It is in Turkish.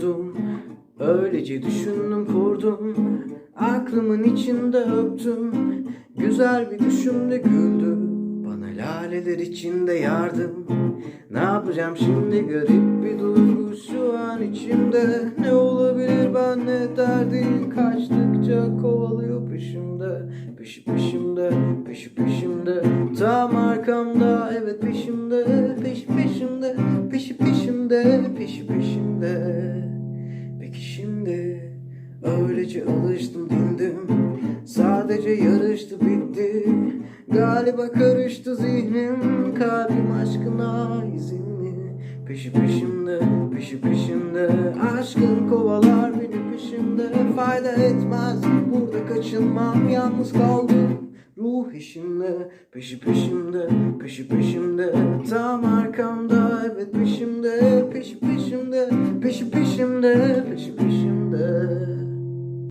Durdum Öylece düşündüm kurdum. Aklımın içinde öptüm. Güzel bir düşümde güldü. Bana laleler içinde yardım. Ne yapacağım şimdi? Garip bir duygu şu an içimde. Ne olabilir? Ben ne derdim? Kaçtıkça kovalıyor peşimde. Peşi peşimde peşi peşimde. Tam arkamda evet peşimde. Peşi peşimde peşi peşimde Peşi peşimde öylece alıştım dindim Sadece yarıştı bitti. Galiba karıştı zihnim. Kalbim aşkına izinli Peşi peşimde peşi peşimde. Aşkın kovalar beni peşimde. Fayda etmez burada kaçınmam. Yalnız kaldım Ruh işimde, peşi peşimde, peşi peşimde. Tam arkamda, evet peşimde. Peşi peşimde, peşi peşimde, peşi